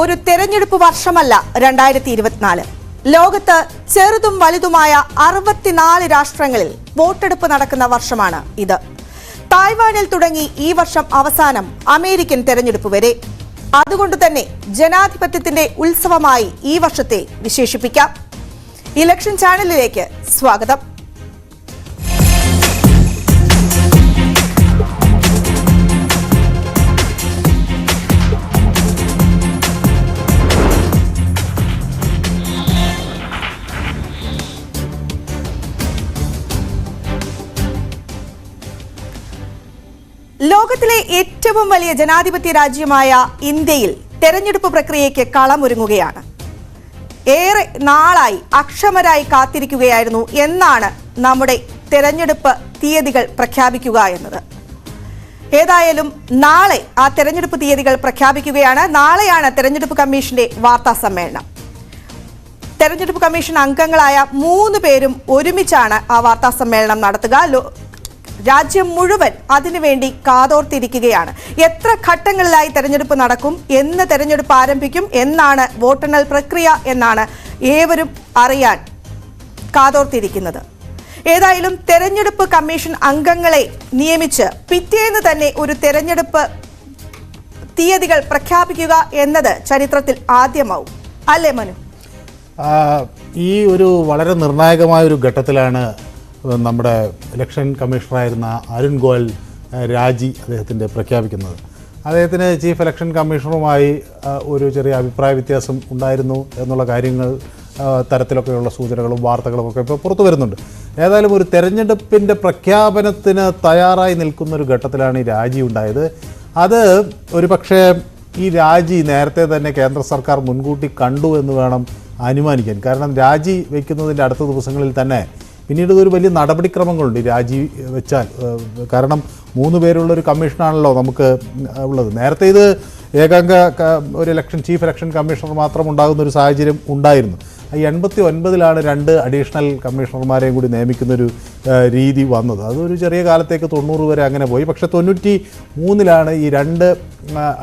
ഒരു തെരഞ്ഞെടുപ്പ് വർഷമല്ല രണ്ടായിരത്തി ഇരുപത്തിനാല് ലോകത്ത് ചെറുതും വലുതുമായ അറുപത്തിനാല് രാഷ്ട്രങ്ങളിൽ വോട്ടെടുപ്പ് നടക്കുന്ന വർഷമാണ് ഇത്. തായ്വാനിൽ തുടങ്ങി ഈ വർഷം അവസാനം അമേരിക്കൻ തെരഞ്ഞെടുപ്പ് വരെ. അതുകൊണ്ട് തന്നെ ജനാധിപത്യത്തിന്റെ ഉത്സവമായി ഈ വർഷത്തെ വിശേഷിപ്പിക്കാം. ഇലക്ഷൻ ചാനലിലേക്ക് സ്വാഗതം. ലോകത്തിലെ ഏറ്റവും വലിയ ജനാധിപത്യ രാജ്യമായ ഇന്ത്യയിൽ തെരഞ്ഞെടുപ്പ് പ്രക്രിയയ്ക്ക് കളമൊരുങ്ങുകയാണ്. ഏറെ നാളായി അക്ഷമരായി കാത്തിരിക്കുകയായിരുന്നു എന്നാണ് നമ്മുടെ തെരഞ്ഞെടുപ്പ് തീയതികൾ പ്രഖ്യാപിക്കുക എന്നത്. ഏതായാലും നാളെ ആ തെരഞ്ഞെടുപ്പ് തീയതികൾ പ്രഖ്യാപിക്കുകയാണ്. നാളെയാണ് തെരഞ്ഞെടുപ്പ് കമ്മീഷന്റെ വാർത്താ സമ്മേളനം. തെരഞ്ഞെടുപ്പ് കമ്മീഷൻ അംഗങ്ങളായ മൂന്ന് പേരും ഒരുമിച്ചാണ് ആ വാർത്താ സമ്മേളനം നടത്തുക. രാജ്യം മുഴുവൻ അതിനുവേണ്ടി കാതോർത്തിരിക്കുകയാണ്. എത്ര ഘട്ടങ്ങളിലായി തെരഞ്ഞെടുപ്പ് നടക്കും എന്ന് തെരഞ്ഞെടുപ്പ് ആരംഭിക്കും എന്നാണ് വോട്ടെണ്ണൽ പ്രക്രിയ എന്നാണ് ഏവരും അറിയാൻ കാതോർത്തിരിക്കുന്നത്. ഏതായാലും തെരഞ്ഞെടുപ്പ് കമ്മീഷൻ അംഗങ്ങളെ നിയമിച്ച് പിറ്റേന്ന് തന്നെ ഒരു തെരഞ്ഞെടുപ്പ് തീയതികൾ പ്രഖ്യാപിക്കുക എന്നത് ചരിത്രത്തിൽ ആദ്യമാവും. അല്ലേ മനു? ഈ ഒരു വളരെ നിർണായകമായ ഒരു ഘട്ടത്തിലാണ് നമ്മുടെ ഇലക്ഷൻ കമ്മീഷണറായിരുന്ന അരുൺ ഗോയൽ രാജി അദ്ദേഹത്തിന്റെ പ്രഖ്യാപിക്കുന്നത്. അദ്ദേഹത്തിന് ചീഫ് ഇലക്ഷൻ കമ്മീഷണറുമായി ഒരു ചെറിയ അഭിപ്രായ വ്യത്യാസം ഉണ്ടായിരുന്നു എന്നുള്ള കാര്യങ്ങൾ തരത്തിലൊക്കെയുള്ള സൂചനകളും വാർത്തകളും ഒക്കെ ഇപ്പോൾ പുറത്തു വരുന്നുണ്ട്. ഏതായാലും ഒരു തെരഞ്ഞെടുപ്പിന്റെ പ്രഖ്യാപനത്തിന് തയ്യാറായി നിൽക്കുന്ന ഒരു ഘട്ടത്തിലാണ് ഈ രാജി ഉണ്ടായത്. അത് ഒരു പക്ഷേ ഈ രാജി നേരത്തെ തന്നെ കേന്ദ്ര സർക്കാർ മുൻകൂട്ടി കണ്ടു എന്ന് വേണം അനുമാനിക്കാൻ. കാരണം രാജി വയ്ക്കുന്നതിന്റെ അടുത്ത ദിവസങ്ങളിൽ തന്നെ പിന്നീട് ഇതൊരു വലിയ നടപടിക്രമങ്ങളുണ്ട് രാജി വെച്ചാൽ. കാരണം മൂന്ന് പേരുള്ള ഒരു കമ്മീഷനാണല്ലോ നമുക്ക് ഉള്ളത്. നേരത്തെ ഇത് ഏകാംഗ ഒരു ഇലക്ഷൻ ചീഫ് ഇലക്ഷൻ കമ്മീഷണർ മാത്രം ഉണ്ടാകുന്ന ഒരു സാഹചര്യം ഉണ്ടായിരുന്നു. ഈ എൺപത്തി ഒൻപതിലാണ് രണ്ട് അഡീഷണൽ കമ്മീഷണർമാരെയും കൂടി നിയമിക്കുന്നൊരു രീതി വന്നത്. അതൊരു ചെറിയ കാലത്തേക്ക് തൊണ്ണൂറ് വരെ അങ്ങനെ പോയി. പക്ഷേ തൊണ്ണൂറ്റി മൂന്നിലാണ് ഈ രണ്ട്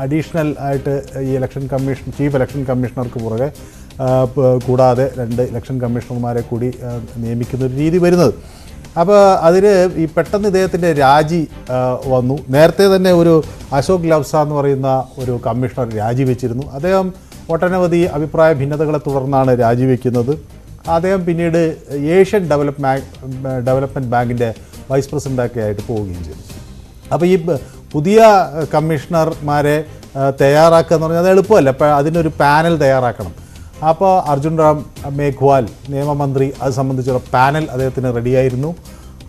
അഡീഷണൽ ആയിട്ട് ഈ ഇലക്ഷൻ കമ്മീഷൻ ചീഫ് ഇലക്ഷൻ കമ്മീഷണർക്ക് പുറകെ കൂടാതെ രണ്ട് ഇലക്ഷൻ കമ്മീഷണർമാരെ കൂടി നിയമിക്കുന്ന ഒരു രീതി വരുന്നത്. അപ്പോൾ അതിന് ഈ പെട്ടെന്ന് ഇദ്ദേഹത്തിന്റെ രാജി വന്നു. നേരത്തെ തന്നെ ഒരു അശോക് ലവ്സ എന്ന് പറയുന്ന ഒരു കമ്മീഷണർ രാജിവെച്ചിരുന്നു അദ്ദേഹം ഒട്ടനവധി അഭിപ്രായ ഭിന്നതകളെ തുടർന്നാണ് രാജിവെക്കുന്നത് അദ്ദേഹം പിന്നീട് ഏഷ്യൻ ഡെവലപ്പ് ഡെവലപ്മെന്റ് ബാങ്കിന്റെ വൈസ് പ്രസിഡന്റൊക്കെ ആയിട്ട് പോവുകയും ചെയ്തു. അപ്പോൾ ഈ പുതിയ കമ്മീഷണർമാരെ തയ്യാറാക്കുക എന്ന് പറഞ്ഞാൽ അത് എളുപ്പമല്ല. അതിനൊരു പാനൽ തയ്യാറാക്കണം. അപ്പോൾ അർജുൻ റാം മേഘ്വാൽ നിയമമന്ത്രി അത് സംബന്ധിച്ചുള്ള പാനൽ അദ്ദേഹത്തിന് റെഡിയായിരുന്നു.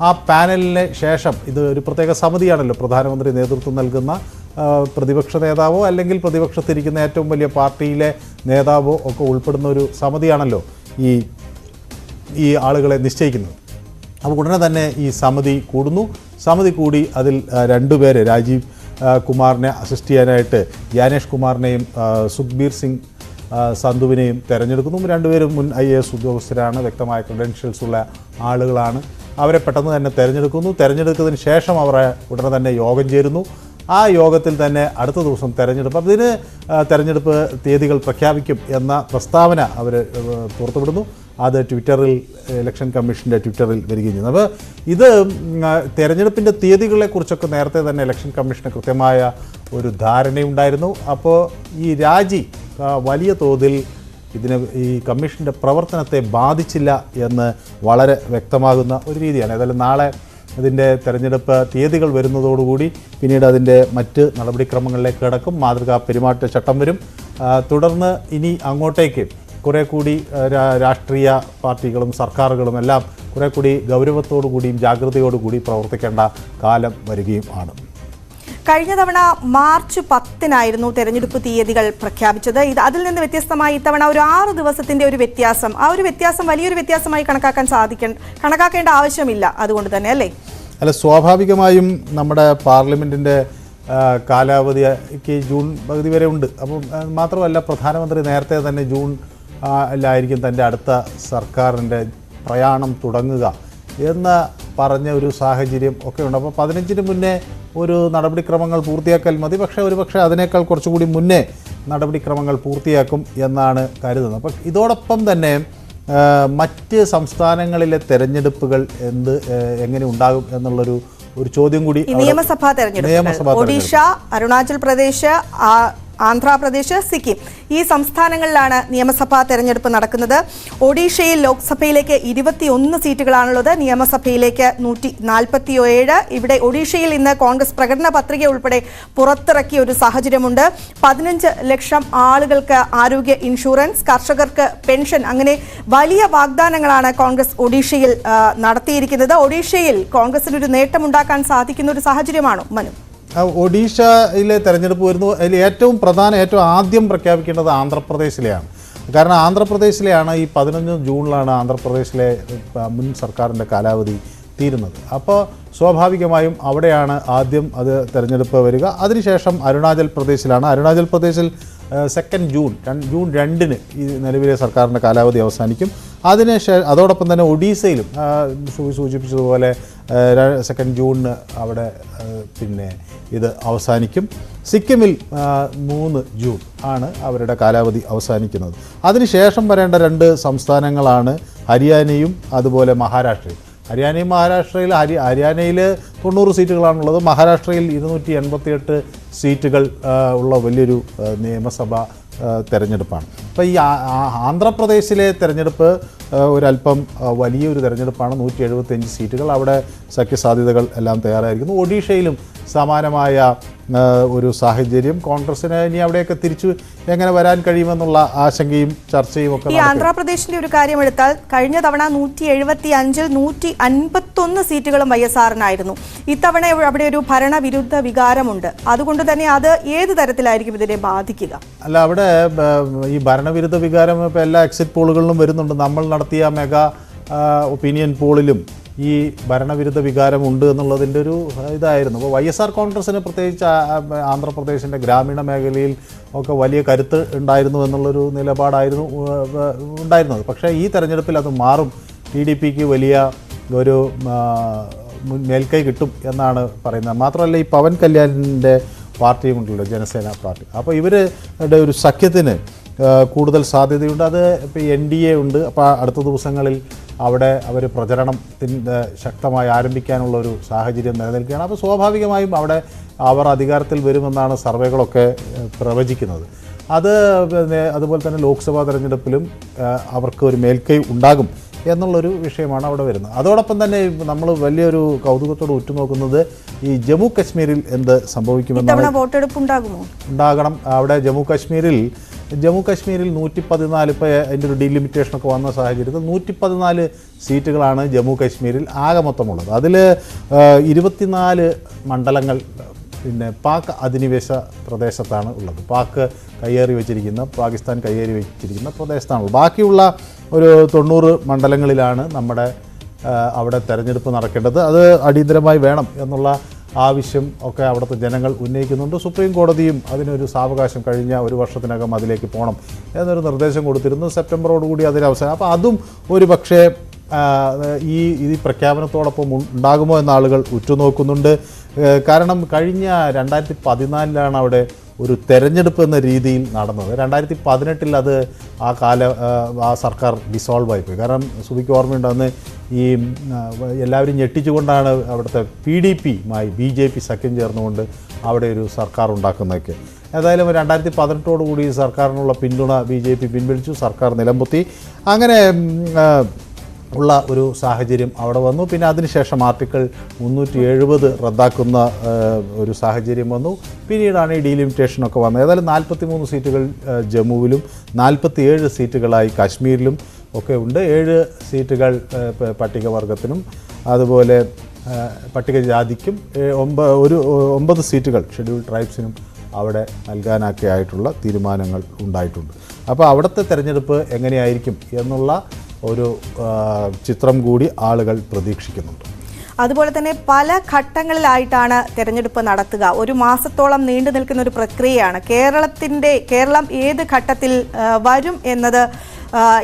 ആ പാനലിന് ശേഷം ഇത് ഒരു പ്രത്യേക സമിതിയാണല്ലോ പ്രധാനമന്ത്രി നേതൃത്വം നൽകുന്ന പ്രതിപക്ഷ നേതാവോ അല്ലെങ്കിൽ പ്രതിപക്ഷത്തിരിക്കുന്ന ഏറ്റവും വലിയ പാർട്ടിയിലെ നേതാവോ ഒക്കെ ഉൾപ്പെടുന്ന ഒരു സമിതിയാണല്ലോ ഈ ഈ ആളുകളെ നിശ്ചയിക്കുന്നത്. അപ്പോൾ ഉടനെ തന്നെ ഈ സമിതി കൂടുന്നു. സമിതി കൂടി അതിൽ രണ്ടുപേരെ രാജീവ് കുമാറിനെ അസിസ്റ്റ് ചെയ്യാനായിട്ട് യാനേഷ് കുമാറിനെയും സുഖ്ബീർ സിംഗ് സന്ധുവിനെയും തിരഞ്ഞെടുക്കുന്നു. രണ്ടുപേരും മുൻ ഐ എ എസ് ഉദ്യോഗസ്ഥരാണ്. വ്യക്തമായ ക്രെഡൻഷ്യൽസ് ഉള്ള ആളുകളാണ്. അവരെ പെട്ടെന്ന് തന്നെ തിരഞ്ഞെടുക്കുന്നു. തിരഞ്ഞെടുത്തതിന് ശേഷം അവർ ഉടനെ തന്നെ യോഗം ചേരുന്നു. ആ യോഗത്തിൽ തന്നെ അടുത്ത ദിവസം തെരഞ്ഞെടുപ്പ്. അതിന് തെരഞ്ഞെടുപ്പ് തീയതികൾ പ്രഖ്യാപിക്കും എന്ന പ്രസ്താവന അവർ പുറത്തുവിടുന്നു. അത് ട്വിറ്ററിൽ ഇലക്ഷൻ കമ്മീഷന്റെ ട്വിറ്ററിൽ വരികയും ചെയ്യുന്നു. അപ്പോൾ ഇത് തെരഞ്ഞെടുപ്പിന്റെ തീയതികളെക്കുറിച്ചൊക്കെ നേരത്തെ തന്നെ ഇലക്ഷൻ കമ്മീഷന് കൃത്യമായ ഒരു ധാരണയുണ്ടായിരുന്നു. അപ്പോൾ ഈ രാജി വലിയ തോതിൽ ഇതിന് ഈ കമ്മീഷന്റെ പ്രവർത്തനത്തെ ബാധിച്ചില്ല എന്ന് വളരെ വ്യക്തമാകുന്ന ഒരു രീതിയാണ്. ഏതായാലും നാളെ അതിന്റെ തെരഞ്ഞെടുപ്പ് തീയതികൾ വരുന്നതോടുകൂടി പിന്നീട് അതിന്റെ മറ്റ് നടപടിക്രമങ്ങളിലേക്ക് കിടക്കും. മാതൃകാ പെരുമാറ്റച്ചട്ടം വരും. തുടർന്ന് ഇനി അങ്ങോട്ടേക്ക് കുറേ കൂടി രാഷ്ട്രീയ പാർട്ടികളും സർക്കാരുകളും എല്ലാം കുറേ കൂടി ഗൗരവത്തോടു കൂടിയും ജാഗ്രതയോടു കൂടി പ്രവർത്തിക്കേണ്ട കാലം വരികയും ആണ്. കഴിഞ്ഞ തവണ മാർച്ച് പത്തിനായിരുന്നു തെരഞ്ഞെടുപ്പ് തീയതികൾ പ്രഖ്യാപിച്ചത്. ഇത് അതിൽ നിന്ന് വ്യത്യസ്തമായി ഇത്തവണ ഒരു ആറ് ദിവസത്തിന്റെ ഒരു വ്യത്യാസം. ആ ഒരു വ്യത്യാസം വലിയൊരു വ്യത്യാസമായി കണക്കാക്കാൻ സാധിക്ക കണക്കാക്കേണ്ട ആവശ്യമില്ല. അതുകൊണ്ട് തന്നെ അല്ലേ? അല്ല സ്വാഭാവികമായും നമ്മുടെ പാർലമെന്റിന്റെ കാലാവധിക്ക് ജൂൺ പകുതി വരെ ഉണ്ട്. അപ്പം മാത്രമല്ല പ്രധാനമന്ത്രി നേരത്തെ തന്നെ ജൂൺ ആയിരിക്കും തന്റെ അടുത്ത സർക്കാരിന്റെ പ്രയാണം തുടങ്ങുക എന്ന് പറഞ്ഞ ഒരു സാഹചര്യം ഒക്കെ ഉണ്ട്. അപ്പോൾ പതിനഞ്ചിന് മുന്നേ ഒരു നടപടിക്രമങ്ങൾ പൂർത്തിയാക്കൽ മതി. പക്ഷേ ഒരു പക്ഷേ അതിനേക്കാൾ കുറച്ചുകൂടി മുന്നേ നടപടിക്രമങ്ങൾ പൂർത്തിയാക്കും എന്നാണ് കരുതുന്നത്. അപ്പം ഇതോടൊപ്പം തന്നെ മറ്റ് സംസ്ഥാനങ്ങളിലെ തെരഞ്ഞെടുപ്പുകൾ എന്ത് എങ്ങനെ ഉണ്ടാകും എന്നുള്ളൊരു ഒരു ചോദ്യം കൂടി നിയമസഭാ തെരഞ്ഞെടുപ്പ് നിയമസഭാ ഒഡീഷ അരുണാചൽ പ്രദേശ് ആന്ധ്രാപ്രദേശ് സിക്കിം. ഈ സംസ്ഥാനങ്ങളിലാണ് നിയമസഭാ തെരഞ്ഞെടുപ്പ് നടക്കുന്നത്. ഒഡീഷയിൽ ലോക്സഭയിലേക്ക് ഇരുപത്തിയൊന്ന് സീറ്റുകളാണുള്ളത്. നിയമസഭയിലേക്ക് നൂറ്റി നാൽപ്പത്തി ഏഴ് ഇവിടെ ഒഡീഷയിൽ ഇന്ന് കോൺഗ്രസ് പ്രകടന പത്രിക ഉൾപ്പെടെ പുറത്തിറക്കിയ ഒരു സാഹചര്യമുണ്ട്. പതിനഞ്ച് ലക്ഷം ആളുകൾക്ക് ആരോഗ്യ ഇൻഷുറൻസ് കർഷകർക്ക് പെൻഷൻ അങ്ങനെ വലിയ വാഗ്ദാനങ്ങളാണ് കോൺഗ്രസ് ഒഡീഷയിൽ നടത്തിയിരിക്കുന്നത്. ഒഡീഷയിൽ കോൺഗ്രസിന് ഒരു നേട്ടമുണ്ടാക്കാൻ സാധിക്കുന്ന ഒരു സാഹചര്യമാണോ മനു? ഒഡീഷയിലെ തെരഞ്ഞെടുപ്പ് വരുന്നു. അതിൽ ഏറ്റവും പ്രധാന ഏറ്റവും ആദ്യം പ്രഖ്യാപിക്കേണ്ടത് ആന്ധ്രാപ്രദേശിലെയാണ്. കാരണം ആന്ധ്രാപ്രദേശിലെയാണ് ഈ പതിനഞ്ച് ജൂണിലാണ് ആന്ധ്രാപ്രദേശിലെ മുൻ സർക്കാരിന്റെ കാലാവധി തീരുന്നത്. അപ്പോൾ സ്വാഭാവികമായും അവിടെയാണ് ആദ്യം അത് തെരഞ്ഞെടുപ്പ് വരിക. അതിനുശേഷം അരുണാചൽ പ്രദേശിലാണ്. അരുണാചൽ പ്രദേശിൽ സെക്കൻഡ് ജൂൺ ജൂൺ രണ്ടിന് ഈ നിലവിലെ സർക്കാരിന്റെ കാലാവധി അവസാനിക്കും. അതിന് അതോടൊപ്പം തന്നെ ഒഡീസയിലും സൂചിപ്പിച്ചതുപോലെ സെക്കൻഡ് ജൂണിന് അവിടെ പിന്നെ ഇത് അവസാനിക്കും. സിക്കിമിൽ മൂന്ന് ജൂൺ ആണ് അവരുടെ കാലാവധി അവസാനിക്കുന്നത്. അതിനുശേഷം വരേണ്ട രണ്ട് സംസ്ഥാനങ്ങളാണ് ഹരിയാനയും അതുപോലെ മഹാരാഷ്ട്രയും. ഹരിയാനയും മഹാരാഷ്ട്രയിൽ ഹരി ഹരിയാനയിൽ തൊണ്ണൂറ് സീറ്റുകളാണുള്ളത്. മഹാരാഷ്ട്രയിൽ ഇരുന്നൂറ്റി എൺപത്തിയെട്ട് സീറ്റുകൾ ഉള്ള വലിയൊരു നിയമസഭ തെരഞ്ഞെടുപ്പാണ്. അപ്പോൾ ഈ ആന്ധ്രാപ്രദേശിലെ തെരഞ്ഞെടുപ്പ് ഒരല്പം വലിയൊരു തെരഞ്ഞെടുപ്പാണ്. നൂറ്റി എഴുപത്തിയഞ്ച് സീറ്റുകൾ അവിടെ സഖ്യസാധ്യതകൾ എല്ലാം തയ്യാറായിരിക്കുന്നു. ഒഡീഷയിലും സമാനമായ ഒരു സാഹചര്യം കോൺഗ്രസിന് ഇനി അവിടെയൊക്കെ തിരിച്ചു എങ്ങനെ വരാൻ കഴിയുമെന്നുള്ള ആശങ്കയും ചർച്ചയും ഒക്കെ ഈ ആന്ധ്രാപ്രദേശിന്റെ ഒരു കാര്യം എടുത്താൽ കഴിഞ്ഞ തവണ നൂറ്റി എഴുപത്തി അഞ്ചിൽ നൂറ്റി അൻപത്തൊന്ന് സീറ്റുകളും വൈ എസ് ആറിനായിരുന്നു. ഇത്തവണ അവിടെ ഒരു ഭരണവിരുദ്ധ വികാരമുണ്ട്. അതുകൊണ്ട് തന്നെ അത് ഏത് തരത്തിലായിരിക്കും ഇതിനെ ബാധിക്കുക? അല്ല അവിടെ ഈ ഭരണവിരുദ്ധ വികാരം ഇപ്പോൾ എല്ലാ എക്സിറ്റ് പോളുകളിലും വരുന്നുണ്ട്. നമ്മൾ നടത്തിയ മെഗാ ഒപ്പീനിയൻ പോളിലും ഈ ഭരണവിരുദ്ധ വികാരം ഉണ്ട് എന്നുള്ളതിന്റെ ഒരു ഇതായിരുന്നു. അപ്പോൾ വൈ എസ് ആർ കോൺഗ്രസ്സിന് പ്രത്യേകിച്ച് ആന്ധ്രാപ്രദേശിന്റെ ഗ്രാമീണ മേഖലയിൽ ഒക്കെ വലിയ കരുത്ത് ഉണ്ടായിരുന്നു എന്നുള്ളൊരു നിലപാടായിരുന്നു ഉണ്ടായിരുന്നത്. പക്ഷേ ഈ തെരഞ്ഞെടുപ്പിൽ അത് മാറും. ടി ഡി പിക്ക് വലിയ ഒരു മേൽക്കൈ കിട്ടും എന്നാണ് പറയുന്നത്. മാത്രമല്ല ഈ പവൻ കല്യാണിന്റെ പാർട്ടിയും ഉണ്ടല്ലോ ജനസേന പാർട്ടി. അപ്പോൾ ഇവരുടെ ഒരു സഖ്യത്തിന് കൂടുതൽ സാധ്യതയുണ്ട്. അത് ഇപ്പോൾ എൻ ഡി എ ഉണ്ട്. അപ്പോൾ അടുത്ത ദിവസങ്ങളിൽ അവിടെ അവർ പ്രചരണത്തിന്റെ ശക്തമായി ആരംഭിക്കാനുള്ള ഒരു സാഹചര്യം നിലനിൽക്കുകയാണ്. അപ്പോൾ സ്വാഭാവികമായും അവിടെ അവർ അധികാരത്തിൽ വരുമെന്നാണ് സർവേകളൊക്കെ പ്രവചിക്കുന്നത്. അത് പിന്നെ അതുപോലെ തന്നെ ലോക്സഭാ തെരഞ്ഞെടുപ്പിലും അവർക്ക് ഒരു മേൽക്കൈ ഉണ്ടാകും എന്നുള്ളൊരു വിഷയമാണ് അവിടെ വരുന്നത്. അതോടൊപ്പം തന്നെ നമ്മൾ വലിയൊരു കൗതുകത്തോട് ഉറ്റുനോക്കുന്നത് ഈ ജമ്മു കശ്മീരിൽ എന്ത് സംഭവിക്കുമെന്നാണ്. ഇത്തവണ വോട്ടെടുപ്പ് ഉണ്ടാകുമോ? ഉണ്ടാകണം. അവിടെ ജമ്മു കാശ്മീരിൽ ജമ്മു കാശ്മീരിൽ നൂറ്റി പതിനാല് ഇപ്പോൾ അതിന്റെ ഒരു ഡീലിമിറ്റേഷനൊക്കെ വന്ന സാഹചര്യത്തിൽ നൂറ്റി പതിനാല് സീറ്റുകളാണ് ജമ്മു കാശ്മീരിൽ ആകെ മൊത്തമുള്ളത്. അതിൽ ഇരുപത്തിനാല് മണ്ഡലങ്ങൾ പിന്നെ പാക് അധിനിവേശ പ്രദേശത്താണ് ഉള്ളത്. പാക് കയ്യേറി വെച്ചിരിക്കുന്ന പാകിസ്ഥാൻ കയ്യേറി വെച്ചിരിക്കുന്ന പ്രദേശത്താണുള്ളത്. ബാക്കിയുള്ള ഒരു തൊണ്ണൂറ് മണ്ഡലങ്ങളിലാണ് നമ്മുടെ അവിടെ തെരഞ്ഞെടുപ്പ് നടക്കേണ്ടത്. അത് അടിയന്തരമായി വേണം എന്നുള്ള ആവശ്യം ഒക്കെ അവിടുത്തെ ജനങ്ങൾ ഉന്നയിക്കുന്നുണ്ട്. സുപ്രീം കോടതിയും അതിനൊരു സാവകാശം കഴിഞ്ഞ ഒരു വർഷത്തിനകം അതിലേക്ക് പോകണം എന്നൊരു നിർദ്ദേശം കൊടുത്തിരുന്നു സെപ്റ്റംബറോടുകൂടി അതിന് അവസാനം. അപ്പോൾ അതും ഒരു പക്ഷേ ഈ ഈ പ്രഖ്യാപനത്തോടൊപ്പം ഉണ്ടാകുമോ എന്ന ആളുകൾ ഉറ്റുനോക്കുന്നുണ്ട്. കാരണം കഴിഞ്ഞ രണ്ടായിരത്തി പതിനാലിലാണ് അവിടെ ഒരു തെരഞ്ഞെടുപ്പ് എന്ന രീതിയിൽ നടന്നത്. രണ്ടായിരത്തി പതിനെട്ടിൽ അത് ആ കാല ആ, സർക്കാർ ഡിസോൾവ് ആയിപ്പോയി. കാരണം സുബിക്ക് ഓർമ്മയുണ്ട്? അന്ന് ഈ എല്ലാവരും ഞെട്ടിച്ചുകൊണ്ടാണ് അവിടുത്തെ പി ഡി പിയുമായി ബി ജെ പി സഖ്യം ചേർന്നുകൊണ്ട് അവിടെ ഒരു സർക്കാർ ഉണ്ടാക്കുന്നതൊക്കെ. ഏതായാലും രണ്ടായിരത്തി പതിനെട്ടോടുകൂടി സർക്കാരിനുള്ള പിന്തുണ ബി ജെ പി പിൻവലിച്ചു സർക്കാർ നിലംപൊത്തി. അങ്ങനെ ഉള്ള ഒരു സാഹചര്യം അവിടെ വന്നു. പിന്നെ അതിനുശേഷം ആർട്ടിക്കിൾ മുന്നൂറ്റി എഴുപത് റദ്ദാക്കുന്ന ഒരു സാഹചര്യം വന്നു. പിന്നീടാണ് ഈ ഡീലിമിറ്റേഷനൊക്കെ വന്നത്. ഏതായാലും നാൽപ്പത്തി മൂന്ന് സീറ്റുകൾ ജമ്മുവിലും നാൽപ്പത്തി ഏഴ് സീറ്റുകളായി കാശ്മീരിലും ഒക്കെ ഉണ്ട്. ഏഴ് സീറ്റുകൾ പട്ടികവർഗത്തിനും അതുപോലെ പട്ടികജാതിക്കും ഒമ്പ ഒരു ഒമ്പത് സീറ്റുകൾ ഷെഡ്യൂൾ ട്രൈബ്സിനും അവിടെ നൽകാനൊക്കെ ആയിട്ടുള്ള തീരുമാനങ്ങൾ ഉണ്ടായിട്ടുണ്ട്. അപ്പോൾ അവിടുത്തെ തിരഞ്ഞെടുപ്പ് എങ്ങനെയായിരിക്കും എന്നുള്ള ഒരു ചിത്രം കൂടി ആളുകൾ പ്രതീക്ഷിക്കുന്നുണ്ട്. അതുപോലെ തന്നെ പല ഘട്ടങ്ങളിലായിട്ടാണ് തെരഞ്ഞെടുപ്പ് നടത്തുക. ഒരു മാസത്തോളം നീണ്ടു നിൽക്കുന്ന ഒരു പ്രക്രിയയാണ്. കേരളത്തിന്റെ കേരളം ഏത് ഘട്ടത്തിൽ വരും എന്നത്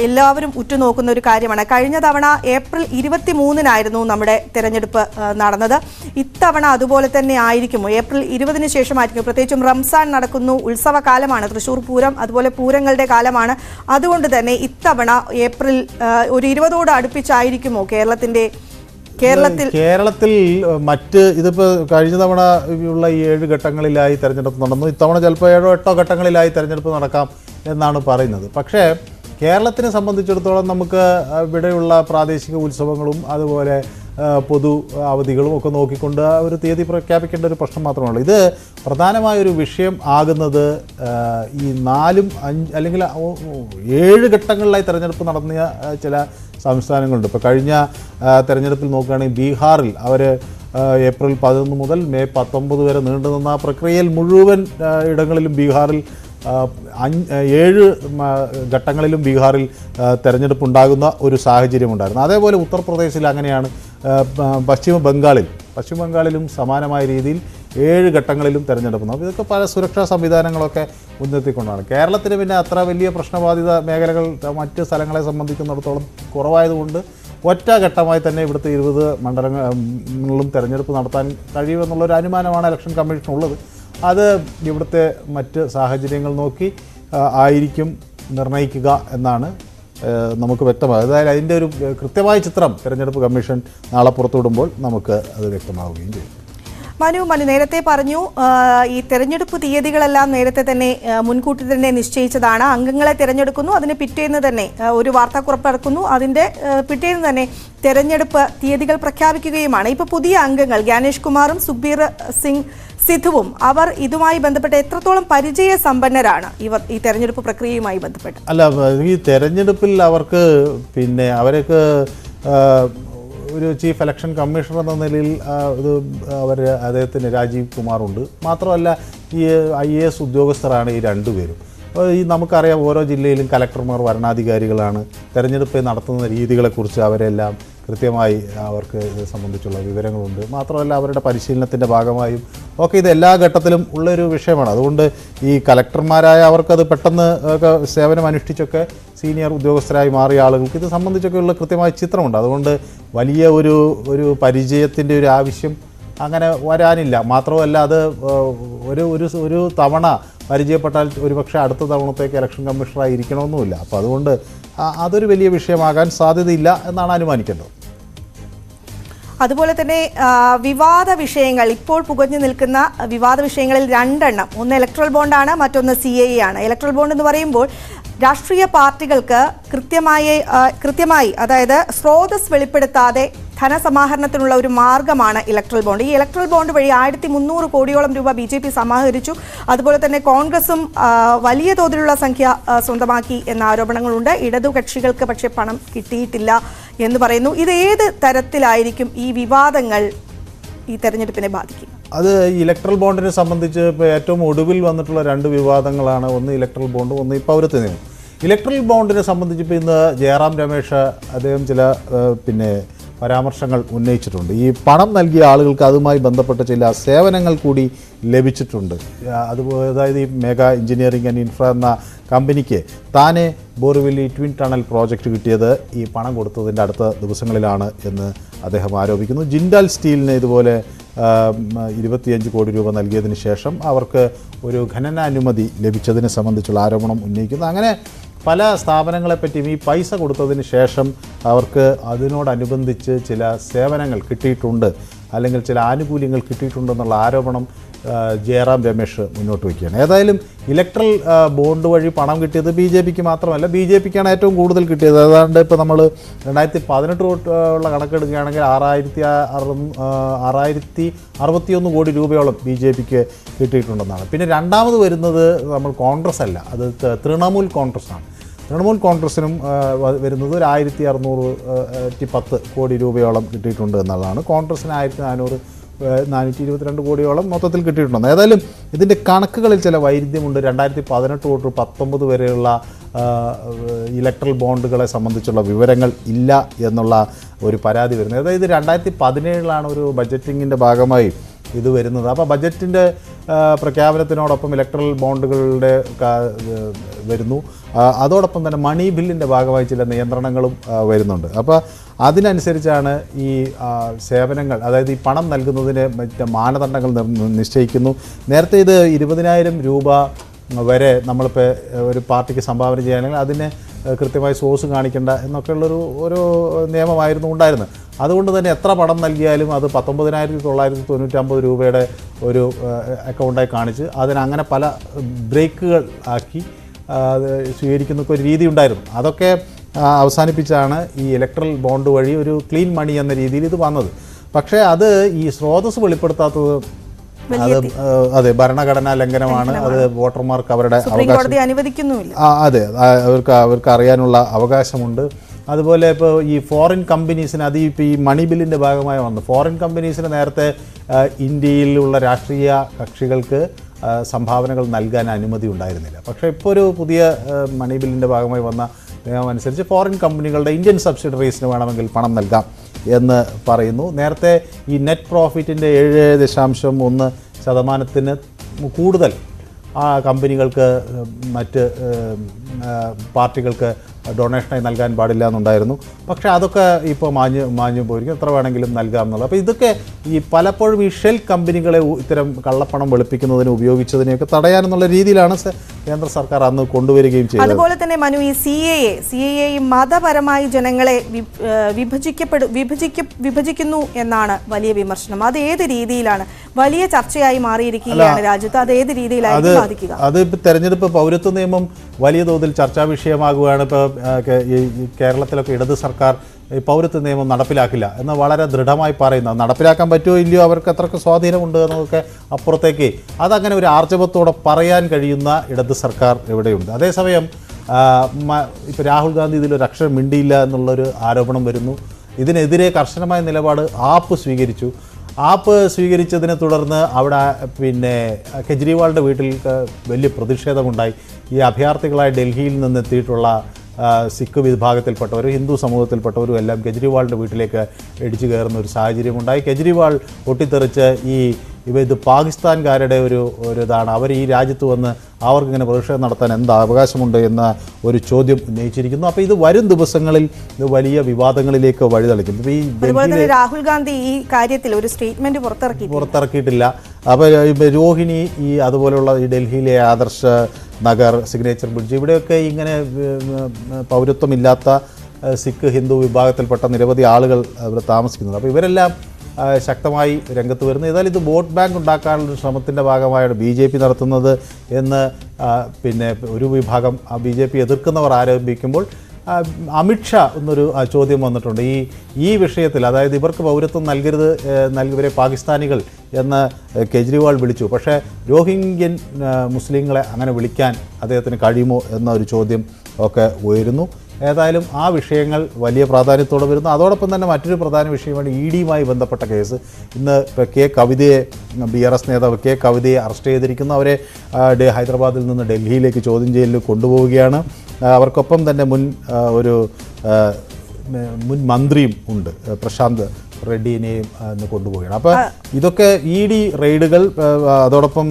എല്ലാവരും ഉറ്റുനോക്കുന്ന ഒരു കാര്യമാണ്. കഴിഞ്ഞ തവണ ഏപ്രിൽ ഇരുപത്തി മൂന്നിനായിരുന്നു നമ്മുടെ തെരഞ്ഞെടുപ്പ് നടന്നത്. ഇത്തവണ അതുപോലെ തന്നെ ആയിരിക്കുമോ? ഏപ്രിൽ ഇരുപതിന് ശേഷമായിരിക്കും പ്രത്യേകിച്ചും റംസാൻ നടക്കുന്നു ഉത്സവകാലമാണ്. തൃശ്ശൂർ പൂരം അതുപോലെ പൂരങ്ങളുടെ കാലമാണ്. അതുകൊണ്ട് തന്നെ ഇത്തവണ ഏപ്രിൽ ഒരു ഇരുപതോട് അടുപ്പിച്ചായിരിക്കുമോ കേരളത്തിന്റെ കേരളത്തിൽ കേരളത്തിൽ മറ്റ് ഇതിപ്പോൾ കഴിഞ്ഞ തവണ ഉള്ള ഈ ഏഴ് ഘട്ടങ്ങളിലായി തെരഞ്ഞെടുപ്പ് നടന്നു. ഇത്തവണ ചിലപ്പോൾ ഏഴോ എട്ടോ ഘട്ടങ്ങളിലായി തെരഞ്ഞെടുപ്പ് നടക്കാം എന്നാണ് പറയുന്നത്. പക്ഷേ കേരളത്തിനെ സംബന്ധിച്ചിടത്തോളം നമുക്ക് ഇവിടെയുള്ള പ്രാദേശിക ഉത്സവങ്ങളും അതുപോലെ പൊതു അവധികളും ഒക്കെ നോക്കിക്കൊണ്ട് ഒരു തീയതി പ്രഖ്യാപിക്കേണ്ട ഒരു പ്രശ്നം മാത്രമാണ് ഇത് പ്രധാനമായൊരു വിഷയം ആകുന്നത് ഈ നാലും അഞ്ച് അല്ലെങ്കിൽ ഏഴ് ഘട്ടങ്ങളിലായി തിരഞ്ഞെടുപ്പ് നടന്ന ചില സംസ്ഥാനങ്ങളുണ്ട്. ഇപ്പോൾ കഴിഞ്ഞ തിരഞ്ഞെടുപ്പിൽ നോക്കുകയാണെങ്കിൽ ബീഹാറിൽ അവർ ഏപ്രിൽ പതിനൊന്ന് മുതൽ മെയ് പത്തൊമ്പത് വരെ നീണ്ടു നിന്ന ആ പ്രക്രിയയിൽ മുഴുവൻ ഇടങ്ങളിലും ബീഹാറിൽ ഏഴ് ഘട്ടങ്ങളിലും ബീഹാറിൽ തെരഞ്ഞെടുപ്പ് ഉണ്ടാകുന്ന ഒരു സാഹചര്യമുണ്ടായിരുന്നു. അതേപോലെ ഉത്തർപ്രദേശിൽ അങ്ങനെയാണ്. പശ്ചിമ ബംഗാളിൽ പശ്ചിമ ബംഗാളിലും സമാനമായ രീതിയിൽ ഏഴ് ഘട്ടങ്ങളിലും തെരഞ്ഞെടുപ്പ് നടന്നു ഇതൊക്കെ പല സുരക്ഷാ സംവിധാനങ്ങളൊക്കെ മുൻനിർത്തിക്കൊണ്ടാണ്. കേരളത്തിന് പിന്നെ അത്ര വലിയ പ്രശ്നബാധിത മേഖലകൾ മറ്റ് സ്ഥലങ്ങളെ സംബന്ധിക്കുന്നിടത്തോളം കുറവായതുകൊണ്ട് ഒറ്റ ഘട്ടമായി തന്നെ ഇവിടുത്തെ ഇരുപത് മണ്ഡലങ്ങളിലും തെരഞ്ഞെടുപ്പ് നടത്താൻ കഴിയുമെന്നുള്ളൊരു അനുമാനമാണ് ഇലക്ഷൻ കമ്മീഷൻ ഉള്ളത് അത് ഇവിടുത്തെ മറ്റ് സാഹചര്യങ്ങൾ നോക്കി ആയിരിക്കും നിർണയിക്കുക എന്നാണ് നമുക്ക് വ്യക്തമാകുക അതായത് അതിന്റെ ഒരു കൃത്യമായ ചിത്രം തിരഞ്ഞെടുപ്പ് കമ്മീഷൻ നാളെ പുറത്തുവിടുമ്പോൾ നമുക്ക് അത് വ്യക്തമാവുകയും ചെയ്യും. മനു മനു നേരത്തെ പറഞ്ഞു ഈ തെരഞ്ഞെടുപ്പ് തീയതികളെല്ലാം നേരത്തെ തന്നെ മുൻകൂട്ടി തന്നെ നിശ്ചയിച്ചതാണ്. അംഗങ്ങളെ തിരഞ്ഞെടുക്കുന്നു അതിന് പിറ്റേന്ന് തന്നെ ഒരു വാർത്താക്കുറിപ്പ് ഇറക്കുന്നു അതിന്റെ പിറ്റേന്ന് തന്നെ തെരഞ്ഞെടുപ്പ് തീയതികൾ പ്രഖ്യാപിക്കുകയുമാണ്. ഇപ്പൊ പുതിയ അംഗങ്ങൾ ജ്ഞാനേഷ് കുമാറും സുഖ്ബീർ സിംഗ് സിധുവും അവർ ഇതുമായി ബന്ധപ്പെട്ട് എത്രത്തോളം പരിചയ സമ്പന്നരാണ് ഇവർ ഈ തെരഞ്ഞെടുപ്പ് പ്രക്രിയയുമായി ബന്ധപ്പെട്ട്? അല്ല ഈ തെരഞ്ഞെടുപ്പിൽ അവർക്ക് പിന്നെ അവർക്ക് ആ, ഒരു ചീഫ് ഇലക്ഷൻ കമ്മീഷണർ എന്ന നിലയിൽ ഇത് അവർ അദ്ദേഹത്തിന് രാജീവ് കുമാറുണ്ട്. മാത്രമല്ല ഈ ഐ എ എസ് ഉദ്യോഗസ്ഥരാണ് ഈ രണ്ടുപേരും ഈ നമുക്കറിയാം ഓരോ ജില്ലയിലും കലക്ടർമാർ വരണാധികാരികളാണ്. തെരഞ്ഞെടുപ്പ് നടത്തുന്ന രീതികളെക്കുറിച്ച് അവരെല്ലാം കൃത്യമായി അവർക്ക് ഇത് സംബന്ധിച്ചുള്ള വിവരങ്ങളുണ്ട്. മാത്രമല്ല അവരുടെ പരിശീലനത്തിന്റെ ഭാഗമായും ഒക്കെ ഇത് എല്ലാ ഘട്ടത്തിലും ഉള്ളൊരു വിഷയമാണ്. അതുകൊണ്ട് ഈ കലക്ടർമാരായ അവർക്കത് പെട്ടെന്ന് സേവനം അനുഷ്ഠിച്ചൊക്കെ സീനിയർ ഉദ്യോഗസ്ഥരായി മാറിയ ആളുകൾക്ക് ഇത് സംബന്ധിച്ചൊക്കെയുള്ള കൃത്യമായ ചിത്രമുണ്ട്. അതുകൊണ്ട് വലിയ ഒരു ഒരു പരിചയത്തിന്റെ ഒരു ആവശ്യം അങ്ങനെ വരാനില്ല. മാത്രമല്ല അത് ഒരു ഒരു ഒരു തവണ പരിചയപ്പെട്ടാൽ ഒരുപക്ഷെ അടുത്ത തവണത്തേക്ക് ഇലക്ഷൻ കമ്മീഷണറായി ഇരിക്കണമെന്നുമില്ല അപ്പോൾ അതുകൊണ്ട് അതൊരു വലിയ വിഷയമാകാൻ സാധ്യതയില്ല എന്നാണ് അനുമാനിക്കേണ്ടത്. അതുപോലെ തന്നെ വിവാദ വിഷയങ്ങൾ ഇപ്പോൾ പുകഞ്ഞു നിൽക്കുന്ന വിവാദ വിഷയങ്ങളിൽ രണ്ടെണ്ണം. ഒന്ന് ഇലക്ട്രൽ ബോണ്ടാണ് മറ്റൊന്ന് സി എ ആണ്. ഇലക്ട്രൽ ബോണ്ട് എന്ന് പറയുമ്പോൾ രാഷ്ട്രീയ പാർട്ടികൾക്ക് കൃത്യമായി കൃത്യമായി അതായത് സ്രോതസ് വെളിപ്പെടുത്താതെ ധനസമാഹരണത്തിനുള്ള ഒരു മാർഗമാണ് ഇലക്ട്രൽ ബോണ്ട് ഈ ഇലക്ട്രൽ ബോണ്ട് വഴി ആയിരത്തി മുന്നൂറ് കോടിയോളം രൂപ ബി ജെ പി സമാഹരിച്ചു. അതുപോലെ തന്നെ കോൺഗ്രസും വലിയ തോതിലുള്ള സംഖ്യ സ്വന്തമാക്കി എന്ന ആരോപണങ്ങളുണ്ട്. ഇടതു കക്ഷികൾക്ക് പക്ഷേ പണം കിട്ടിയിട്ടില്ല എന്ന് പറയുന്നു. ഇത് ഏത് തരത്തിലായിരിക്കും ഈ വിവാദങ്ങൾ ഈ തെരഞ്ഞെടുപ്പിനെ ബാധിക്കുക അത് ഇലക്ട്രൽ ബോണ്ടിനെ സംബന്ധിച്ച് ഇപ്പോൾ ഏറ്റവും ഒടുവിൽ വന്നിട്ടുള്ള രണ്ട് വിവാദങ്ങളാണ്. ഒന്ന് ഇലക്ട്രൽ ബോണ്ട് ഒന്ന് ഈ പൗരത്വ നിയമം. ഇലക്ട്രൽ ബോണ്ടിനെ സംബന്ധിച്ച് ഇപ്പോൾ ഇന്ന് ജയറാം രമേശ് അദ്ദേഹം ചില പിന്നെ പരാമർശങ്ങൾ ഉന്നയിച്ചിട്ടുണ്ട്. ഈ പണം നൽകിയ ആളുകൾക്ക് അതുമായി ബന്ധപ്പെട്ട ചില സേവനങ്ങൾ കൂടി ലഭിച്ചിട്ടുണ്ട്. അതുപോലെ അതായത് ഈ മെഗാ എഞ്ചിനീയറിംഗ് ആൻഡ് ഇൻഫ്ര എന്ന കമ്പനിക്ക് Thane Borivali twin tunnel project കിട്ടിയത് ഈ പണം കൊടുത്തതിന്റെ അടുത്ത ദിവസങ്ങളിലാണ് എന്ന് അദ്ദേഹം ആരോപിക്കുന്നു. ജിൻഡാൽ സ്റ്റീലിന് ഇതുപോലെ ഇരുപത്തിയഞ്ച് കോടി രൂപ നൽകിയതിന് ശേഷം അവർക്ക് ഒരു ഖനനാനുമതി ലഭിച്ചതിനെ സംബന്ധിച്ചുള്ള ആരോപണം ഉന്നയിക്കുന്നു. അങ്ങനെ പല സ്ഥാപനങ്ങളെപ്പറ്റിയും ഈ പൈസ കൊടുത്തതിന് ശേഷം അവർക്ക് അതിനോടനുബന്ധിച്ച് ചില സേവനങ്ങൾ കിട്ടിയിട്ടുണ്ട്. അല്ലെങ്കിൽ ചില ആനുകൂല്യങ്ങൾ കിട്ടിയിട്ടുണ്ടെന്നുള്ള ആരോപണം ജയറാം രമേശ് മുന്നോട്ട് വയ്ക്കുകയാണ്. ഏതായാലും ഇലക്ട്രൽ ബോണ്ട് വഴി പണം കിട്ടിയത് ബി ജെ പിക്ക് മാത്രമല്ല ബി ജെ പിക്കാണ് ഏറ്റവും കൂടുതൽ കിട്ടിയത്. ഏതാണ്ട് ഇപ്പോൾ നമ്മൾ രണ്ടായിരത്തി പതിനെട്ട് ഉള്ള കണക്കെടുക്കുകയാണെങ്കിൽ ആറായിരത്തി ആറായിരത്തി അറുപത്തിയൊന്ന് കോടി രൂപയോളം ബി ജെ പിക്ക് കിട്ടിയിട്ടുണ്ടെന്നാണ്. പിന്നെ രണ്ടാമത് വരുന്നത് നമ്മൾ കോൺഗ്രസ് അല്ല അത് തൃണമൂൽ കോൺഗ്രസ് ആണ്. തൃണമൂൽ കോൺഗ്രസിനും വരുന്നത് ഒരു ആയിരത്തി അറുന്നൂറ് പത്ത് കോടി രൂപയോളം കിട്ടിയിട്ടുണ്ട് എന്നുള്ളതാണ് കോൺഗ്രസിന് ആയിരത്തി നാനൂറ് നാനൂറ്റി ഇരുപത്തിരണ്ട് കോടിയോളം മൊത്തത്തിൽ കിട്ടിയിട്ടുണ്ട്. ഏതായാലും ഇതിന്റെ കണക്കുകളിൽ ചില വൈരുദ്ധ്യമുണ്ട്. രണ്ടായിരത്തി പതിനെട്ട് തൊട്ട് പത്തൊമ്പത് വരെയുള്ള ഇലക്ട്രൽ ബോണ്ടുകളെ സംബന്ധിച്ചുള്ള വിവരങ്ങൾ ഇല്ല എന്നുള്ള ഒരു പരാതി വരുന്നത്. അതായത് രണ്ടായിരത്തി പതിനേഴിലാണ് ഒരു ബജറ്റിങ്ങിന്റെ ഭാഗമായി ഇത് വരുന്നത്. അപ്പോൾ ബജറ്റിന്റെ പ്രഖ്യാപനത്തിനോടൊപ്പം ഇലക്ട്രൽ ബോണ്ടുകളുടെ വരുന്നു. അതോടൊപ്പം തന്നെ മണി ബില്ലിന്റെ ഭാഗമായി ചില നിയന്ത്രണങ്ങളും വരുന്നുണ്ട്. അപ്പോൾ അതിനനുസരിച്ചാണ് ഈ സേവനങ്ങൾ അതായത് ഈ പണം നൽകുന്നതിന് മറ്റ് മാനദണ്ഡങ്ങൾ നിശ്ചയിക്കുന്നു. നേരത്തെ ഇത് ഇരുപതിനായിരം രൂപ വരെ നമ്മളിപ്പോൾ ഒരു പാർട്ടിക്ക് സംഭാവന ചെയ്യുകയാണെങ്കിൽ അതിന് കൃത്യമായി സോഴ്സ് കാണിക്കേണ്ട എന്നൊക്കെയുള്ളൊരു ഒരു നിയമമായിരുന്നു ഉണ്ടായിരുന്നത്. അതുകൊണ്ട് തന്നെ എത്ര പണം നൽകിയാലും അത് പത്തൊമ്പതിനായിരത്തി തൊള്ളായിരത്തി തൊണ്ണൂറ്റമ്പത് രൂപയുടെ ഒരു അക്കൗണ്ടായി കാണിച്ച് അതിനങ്ങനെ പല ബ്രേക്കുകൾ ആക്കി സ്വീകരിക്കുന്ന ഒരു രീതി ഉണ്ടായിരുന്നു. അതൊക്കെ അവസാനിപ്പിച്ചാണ് ഈ ഇലക്ട്രൽ ബോണ്ട് വഴി ഒരു ക്ലീൻ മണി എന്ന രീതിയിൽ ഇത് വന്നത്. പക്ഷേ അത് ഈ സ്രോതസ് വെളിപ്പെടുത്താത്തത് അത് അതെ ഭരണഘടനാ ലംഘനമാണ്. അത് വോട്ടർമാർക്ക് അവരുടെ അനുവദിക്കുന്നുമില്ല. അതെ അവർക്ക് അവർക്ക് അറിയാനുള്ള അവകാശമുണ്ട്. അതുപോലെ ഇപ്പോൾ ഈ ഫോറിൻ കമ്പനീസിന് അത് ഇപ്പോൾ ഈ മണി ബില്ലിന്റെ ഭാഗമായി വന്നു. ഫോറിൻ കമ്പനീസിന് നേരത്തെ ഇന്ത്യയിലുള്ള രാഷ്ട്രീയ കക്ഷികൾക്ക് സംഭാവനകൾ നൽകാൻ അനുമതി ഉണ്ടായിരുന്നില്ല. പക്ഷേ ഇപ്പോൾ ഒരു പുതിയ മണി ബില്ലിന്റെ ഭാഗമായി വന്ന നിയമം അനുസരിച്ച് ഫോറിൻ കമ്പനികളുടെ ഇന്ത്യൻ സബ്സിഡറീസിന് വേണമെങ്കിൽ പണം നൽകാം. എന്ന് പറയുന്നു. നേരത്തെ ഈ നെറ്റ് പ്രോഫിറ്റിന്റെ ഏഴ് ദശാംശം ഒന്ന് ശതമാനത്തിന് കൂടുതൽ ആ കമ്പനികൾക്ക് മറ്റ് പാർട്ടികൾക്ക് ഡൊണേഷനായി നൽകാൻ പാടില്ല എന്നുണ്ടായിരുന്നു. പക്ഷേ അതൊക്കെ ഇപ്പോൾ മാഞ്ഞ് മാഞ്ഞു പോയിരിക്കും എത്ര വേണമെങ്കിലും നൽകാം എന്നുള്ളത്. അപ്പോൾ ഇതൊക്കെ ഈ പലപ്പോഴും ഈ ഷെൽ കമ്പനികളെ ഇത്തരം കള്ളപ്പണം വെളുപ്പിക്കുന്നതിന് ഉപയോഗിച്ചതിനെയൊക്കെ തടയാനെന്നുള്ള രീതിയിലാണ് കേന്ദ്ര സർക്കാർ അന്ന് കൊണ്ടുവരികയും ചെയ്തു. അതുപോലെ തന്നെ മനു ഈ C A A C A A മതപരമായി ജനങ്ങളെ വിഭജിക്കപ്പെടു വിഭജിക്ക വിഭജിക്കുന്നു എന്നാണ് വലിയ വിമർശനം. അത് ഏത് രീതിയിലാണ്? വലിയ ചർച്ചയായി മാറിയിരിക്കുകയാണ് രാജ്യത്ത്. അത് ഏത് രീതിയിലായിരിക്കും ബാധിക്കുക? അത് ഇപ്പോൾ തെരഞ്ഞെടുപ്പ് പൗരത്വ നിയമം വലിയ തോതിൽ ചർച്ചാ വിഷയമാകുകയാണ് ഇപ്പോൾ കേരളത്തിലൊക്കെ ഇടത് സർക്കാർ പൗരത്വ നിയമം നടപ്പിലാക്കില്ല എന്ന് വളരെ ദൃഢമായി പറയുന്നത് നടപ്പിലാക്കാൻ പറ്റുമോ ഇല്ലയോ അവർക്ക് എത്രക്ക് സ്വാധീനമുണ്ട് എന്നതൊക്കെ അപ്പുറത്തേക്ക് അതങ്ങനെ ഒരു ആർജവത്തോടെ പറയാൻ കഴിയുന്ന ഇടത് സർക്കാർ ഇവിടെയുണ്ട്. അതേസമയം ഇപ്പോൾ രാഹുൽ ഗാന്ധി ഇതിലൊരു അക്ഷരം മിണ്ടിയില്ല എന്നുള്ളൊരു ആരോപണം വരുന്നു. ഇതിനെതിരെ കർശനമായ നിലപാട് ആപ്പ് സ്വീകരിച്ചു. ആപ്പ് സ്വീകരിച്ചതിനെ തുടർന്ന് അവിടെ പിന്നെ കെജ്രിവാളിന്റെ വീട്ടിൽ വലിയ പ്രതിഷേധമുണ്ടായി. ഈ അഭയാർത്ഥികളായി ഡൽഹിയിൽ നിന്ന് എത്തിയിട്ടുള്ള ആ, സിഖ് വിഭാഗത്തിൽപ്പെട്ടവരും ഹിന്ദു സമൂഹത്തിൽപ്പെട്ടവരും എല്ലാം കെജ്രിവാളിന്റെ വീട്ടിലേക്ക് ഇടിച്ചു കയറുന്ന ഒരു സാഹചര്യമുണ്ടായി. കെജ്രിവാൾ പൊട്ടിത്തെറിച്ച് ഈ ഇവ ഇത് പാകിസ്ഥാൻകാരുടെ ഒരു ഒരു ഇതാണ്. അവർ ഈ രാജ്യത്ത് വന്ന് അവർക്ക് ഇങ്ങനെ പ്രതിഷേധം നടത്താൻ എന്താ അവകാശമുണ്ട് എന്ന ഒരു ചോദ്യം ഉന്നയിച്ചിരിക്കുന്നു. അപ്പോൾ ഇത് വരും ദിവസങ്ങളിൽ ഇത് വലിയ വിവാദങ്ങളിലേക്ക് വഴിതെളിക്കും. ഇപ്പോൾ ഈ രാഹുൽ ഗാന്ധി ഈ കാര്യത്തിൽ ഒരു സ്റ്റേറ്റ്മെന്റ് പുറത്തിറക്കി പുറത്തിറക്കിയിട്ടില്ല. അപ്പോൾ രോഹിണി ഈ അതുപോലെയുള്ള ഈ ഡൽഹിയിലെ ആദർശ നഗർ സിഗ്നേച്ചർ ബ്രിഡ്ജ് ഇവിടെയൊക്കെ ഇങ്ങനെ പൗരത്വമില്ലാത്ത സിഖ് ഹിന്ദു വിഭാഗത്തിൽപ്പെട്ട നിരവധി ആളുകൾ ഇവിടെ താമസിക്കുന്നത് അപ്പോൾ ഇവരെല്ലാം ശക്തമായി രംഗത്ത് വരുന്നത്. ഏതായാലും ഇത് വോട്ട് ബാങ്ക് ഉണ്ടാക്കാനുള്ള ശ്രമത്തിന്റെ ഭാഗമായാണ് ബി ജെ പി നടത്തുന്നത് എന്ന് പിന്നെ ഒരു വിഭാഗം ബി ജെ പി എതിർക്കുന്നവർ ആരോപിക്കുമ്പോൾ അമിത്ഷാ എന്നൊരു ചോദ്യം വന്നിട്ടുണ്ട്. ഈ ഈ വിഷയത്തിൽ അതായത് ഇവർക്ക് പൗരത്വം നൽകരുത് നൽകിയവരെ പാകിസ്ഥാനികൾ എന്ന് കെജ്രിവാൾ വിളിച്ചു. പക്ഷേ രോഹിംഗ്യൻ മുസ്ലിങ്ങളെ അങ്ങനെ വിളിക്കാൻ അദ്ദേഹത്തിന് കഴിയുമോ എന്നൊരു ചോദ്യം ഒക്കെ ഉയരുന്നു. ഏതായാലും ആ വിഷയങ്ങൾ വലിയ പ്രാധാന്യത്തോടെ വരുന്നു. അതോടൊപ്പം തന്നെ മറ്റൊരു പ്രധാന വിഷയമാണ് ഇ ഡിയുമായി ബന്ധപ്പെട്ട കേസ്. ഇന്ന് കെ കവിതയെ ബി ആർ എസ് നേതാവ് കെ കവിതയെ അറസ്റ്റ് ചെയ്തിരിക്കുന്നു. അവരെ ഹൈദരാബാദിൽ നിന്ന് ഡൽഹിയിലേക്ക് ചോദ്യം ചെയ്യലിൽ കൊണ്ടുപോവുകയാണ്. അവർക്കൊപ്പം തന്നെ മുൻ ഒരു മുൻ മന്ത്രിയും ഉണ്ട് പ്രശാന്ത് റെഡ്ഡിനെയും അന്ന് കൊണ്ടുപോവുകയാണ്. അപ്പോൾ ഇതൊക്കെ ഇ ഡി റെയ്ഡുകൾ അതോടൊപ്പം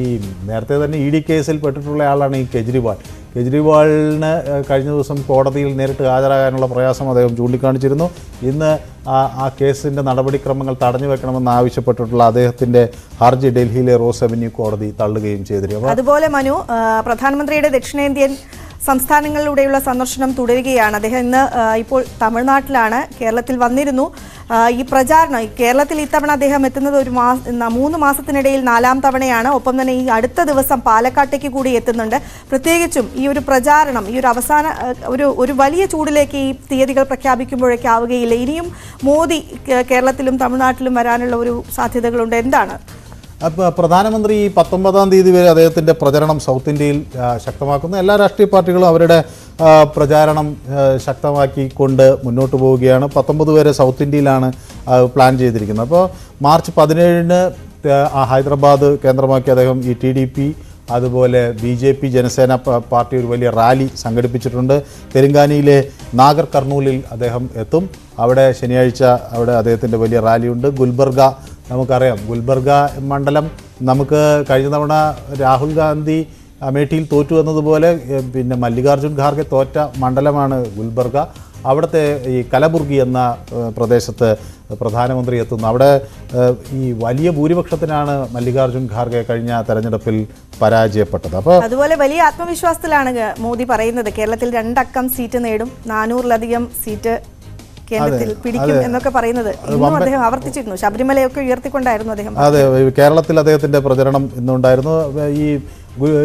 ഈ നേരത്തെ തന്നെ ഇ ഡി കേസിൽ പെട്ടിട്ടുള്ള ആളാണ് ഈ കെജ്രിവാൾ. കെജ്രിവാളിന് കഴിഞ്ഞ ദിവസം കോടതിയിൽ നേരിട്ട് ഹാജരാകാനുള്ള പ്രയാസം അദ്ദേഹം ചൂണ്ടിക്കാണിച്ചിരുന്നു. ഇന്ന് ആ ആ കേസിന്റെ നടപടിക്രമങ്ങൾ തടഞ്ഞു വെക്കണമെന്ന് ആവശ്യപ്പെട്ടിട്ടുള്ള അദ്ദേഹത്തിന്റെ ഹർജി ഡൽഹിയിലെ റോസ് അവന്യൂ കോടതി തള്ളുകയും ചെയ്തിരുന്നു. അതുപോലെ മനു പ്രധാനമന്ത്രിയുടെ ദക്ഷിണേന്ത്യൻ സംസ്ഥാനങ്ങളിലൂടെയുള്ള സന്ദർശനം തുടരുകയാണ്. അദ്ദേഹം ഇന്ന് ഇപ്പോൾ തമിഴ്നാട്ടിലാണ് കേരളത്തിൽ വന്നിരുന്നു. ഈ പ്രചാരണം കേരളത്തിൽ ഇത്തവണ അദ്ദേഹം എത്തുന്നത് ഒരു മാസ മൂന്ന് മാസത്തിനിടയിൽ നാലാം തവണയാണ്. ഒപ്പം തന്നെ ഈ അടുത്ത ദിവസം പാലക്കാട്ടേക്ക് കൂടി എത്തുന്നുണ്ട്. പ്രത്യേകിച്ചും ഈ ഒരു പ്രചാരണം ഈ ഒരു അവസാന ഒരു ഒരു വലിയ ചൂടിലേക്ക് ഈ തീയതികൾ പ്രഖ്യാപിക്കുമ്പോഴേക്കാവുകയില്ല ഇനിയും മോദി കേരളത്തിലും തമിഴ്നാട്ടിലും വരാനുള്ള ഒരു സാധ്യതകളുണ്ട്. എന്താണ്? പ്രധാനമന്ത്രി ഈ പത്തൊമ്പതാം തീയതി വരെ അദ്ദേഹത്തിന്റെ പ്രചരണം സൗത്ത് ഇന്ത്യയിൽ ശക്തമാക്കുന്നു. എല്ലാ രാഷ്ട്രീയ പാർട്ടികളും അവരുടെ പ്രചാരണം ശക്തമാക്കിക്കൊണ്ട് മുന്നോട്ട് പോവുകയാണ്. പത്തൊമ്പത് വരെ സൗത്ത് ഇന്ത്യയിലാണ് പ്ലാൻ ചെയ്തിരിക്കുന്നത്. അപ്പോൾ മാർച്ച് പതിനേഴിന് ഹൈദരാബാദ് കേന്ദ്രമാക്കി അദ്ദേഹം ഈ ടി ഡി പി അതുപോലെ B J P Janasena party ഒരു വലിയ റാലി സംഘടിപ്പിച്ചിട്ടുണ്ട്. തെലുങ്കാനയിലെ നാഗർ കർണൂലിൽ അദ്ദേഹം എത്തും. അവിടെ ശനിയാഴ്ച അവിടെ അദ്ദേഹത്തിന്റെ വലിയ റാലിയുണ്ട്. ഗുൽബർഗ നമുക്കറിയാം. ഗുൽബർഗ മണ്ഡലം നമുക്ക് കഴിഞ്ഞ തവണ രാഹുൽ ഗാന്ധി അമേഠിയിൽ തോറ്റു വന്നതുപോലെ പിന്നെ മല്ലികാർജുൻ ഖാർഗെ തോറ്റ മണ്ഡലമാണ് ഗുൽബർഗ. അവിടുത്തെ ഈ കലബുർഗി എന്ന പ്രദേശത്ത് പ്രധാനമന്ത്രി എത്തുന്നു. അവിടെ ഈ വലിയ ഭൂരിപക്ഷത്തിനാണ് മല്ലികാർജുൻ ഖാർഗെ കഴിഞ്ഞ തെരഞ്ഞെടുപ്പിൽ പരാജയപ്പെട്ടത്. അപ്പോൾ അതുപോലെ വലിയ ആത്മവിശ്വാസത്തിലാണ് മോദി പറയുന്നത്. കേരളത്തിൽ രണ്ടക്കം സീറ്റ് നേടും നാനൂറിലധികം സീറ്റ് കേന്ദ്രത്തിൽ പിടിക്കും എന്നൊക്കെ പറയുന്നത്. ഇന്നും അദ്ദേഹം ആവർത്തിച്ചിരുന്നു. ശബരിമലയൊക്കെ ഉയർത്തിക്കൊണ്ടായിരുന്നു അദ്ദേഹം. അതെ കേരളത്തിൽ അദ്ദേഹത്തിന്റെ പ്രചരണം ഇന്നുണ്ടായിരുന്നു. ഈ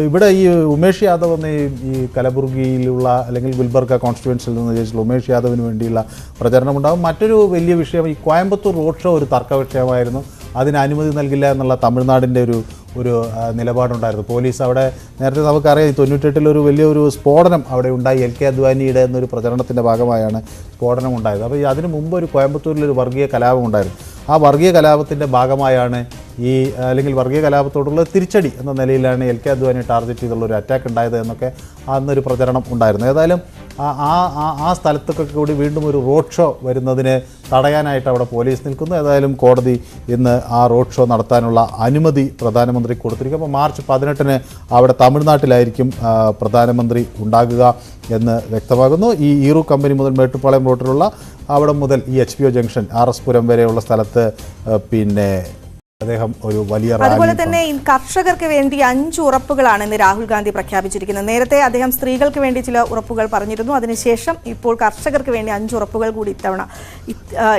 ഇവിടെ ഈ ഉമേഷ് യാദവ് എന്ന ഈ- കലബുർഗിയിലുള്ള അല്ലെങ്കിൽ ഗുൽബർഗ കോൺസ്റ്റിറ്റ്യുവൻസിൽ നിന്ന് ജയിച്ചിട്ടുള്ള ഉമേഷ് യാദവിന് വേണ്ടിയുള്ള പ്രചരണം ഉണ്ടാകും മറ്റൊരു വലിയ വിഷയം ഈ കോയമ്പത്തൂർ റോഡ് ഷോ ഒരു തർക്ക വിഷയമായിരുന്നു അതിന് അനുമതി നൽകില്ല എന്നുള്ള തമിഴ്നാടിന്റെ ഒരു ഒരു നിലപാടുണ്ടായിരുന്നു. പോലീസ് അവിടെ നേരത്തെ നമുക്കറിയാം തൊണ്ണൂറ്റെട്ടിൽ ഒരു വലിയൊരു സ്ഫോടനം അവിടെ ഉണ്ടായി. എൽ കെ അദ്വാനിയുടെ എന്നൊരു പ്രചരണത്തിന്റെ ഭാഗമായാണ് സ്ഫോടനം ഉണ്ടായത്. അപ്പോൾ അതിന് മുമ്പ് ഒരു കോയമ്പത്തൂരിൽ ഒരു വർഗീയ കലാപം ഉണ്ടായിരുന്നു. ആ വർഗീയ കലാപത്തിന്റെ ഭാഗമായാണ് ഈ അല്ലെങ്കിൽ വർഗീയ കലാപത്തോടുള്ള തിരിച്ചടി എന്ന നിലയിലാണ് എൽ കെ അദ്വാനി ടാർഗറ്റ് ചെയ്തുള്ള ഒരു അറ്റാക്ക് ഉണ്ടായത് എന്നൊക്കെ അന്നൊരു പ്രചരണം ഉണ്ടായിരുന്നു. ഏതായാലും ആ ആ- ആ സ്ഥലത്തൊക്കെ കൂടി വീണ്ടും ഒരു റോഡ് ഷോ വരുന്നതിന് തടയാനായിട്ട് അവിടെ പോലീസ് നിൽക്കുന്നു. ഏതായാലും കോടതി ഇന്ന് ആ റോഡ് ഷോ നടത്താനുള്ള അനുമതി പ്രധാനമന്ത്രി കൊടുത്തിരിക്കും. അപ്പോൾ മാർച്ച് പതിനെട്ടിന് അവിടെ തമിഴ്നാട്ടിലായിരിക്കും പ്രധാനമന്ത്രി ഉണ്ടാകുക എന്ന് വ്യക്തമാകുന്നു. ഈ ഈറു കമ്പനി മുതൽ മേട്ടുപ്പാളയം റോഡിലുള്ള അവിടെ മുതൽ ഈ H P O junction R S Puram വരെയുള്ള സ്ഥലത്ത് പിന്നെ അദ്ദേഹം ഒരു വലിയ അതുപോലെ തന്നെ കർഷകർക്ക് വേണ്ടി അഞ്ച് ഉറപ്പുകളാണ് ഇന്ന് രാഹുൽ ഗാന്ധി പ്രഖ്യാപിച്ചിരിക്കുന്നത്. നേരത്തെ അദ്ദേഹം സ്ത്രീകൾക്ക് വേണ്ടി ചില ഉറപ്പുകൾ പറഞ്ഞിരുന്നു. അതിനുശേഷം ഇപ്പോൾ കർഷകർക്ക് വേണ്ടി അഞ്ച് ഉറപ്പുകൾ കൂടി ഇത്തവണ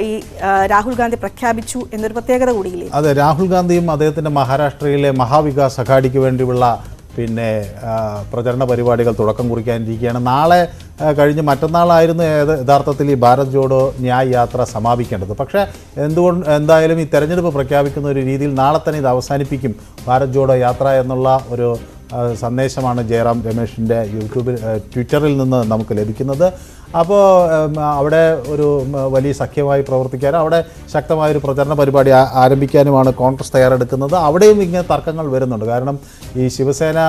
ഈ രാഹുൽ ഗാന്ധി പ്രഖ്യാപിച്ചു എന്നൊരു പ്രത്യേകത കൂടിയില്ലേ? അതെ രാഹുൽ ഗാന്ധിയും അദ്ദേഹത്തിന്റെ മഹാരാഷ്ട്രയിലെ മഹാവികാസ് അഘാഡിക്ക് വേണ്ടിയുള്ള പിന്നെ പ്രചരണ പരിപാടികൾ തുടക്കം കുറിക്കാനിരിക്കുകയാണ്. നാളെ കഴിഞ്ഞ് മറ്റന്നാളായിരുന്നു യഥാർത്ഥത്തിൽ ഈ ഭാരത് ജോഡോ ന്യായ് യാത്ര സമാപിക്കേണ്ടത്. പക്ഷേ എന്തുകൊണ്ട് എന്തായാലും ഈ തെരഞ്ഞെടുപ്പ് പ്രഖ്യാപിക്കുന്ന ഒരു രീതിയിൽ നാളെ തന്നെ ഇത് അവസാനിപ്പിക്കും ഭാരത് ജോഡോ യാത്ര എന്നുള്ള ഒരു സന്ദേശമാണ് ജയറാം രമേഷിന്റെ യൂട്യൂബിൽ ട്വിറ്ററിൽ നിന്ന് നമുക്ക് ലഭിക്കുന്നത്. അപ്പോൾ അവിടെ ഒരു വലിയ സഖ്യമായി പ്രവർത്തിക്കാനും അവിടെ ശക്തമായൊരു പ്രചരണ പരിപാടി ആരംഭിക്കാനുമാണ് കോൺഗ്രസ് തയ്യാറെടുക്കുന്നത്. അവിടെയും ഇങ്ങനെ തർക്കങ്ങൾ വരുന്നുണ്ട്. കാരണം ഈ ശിവസേന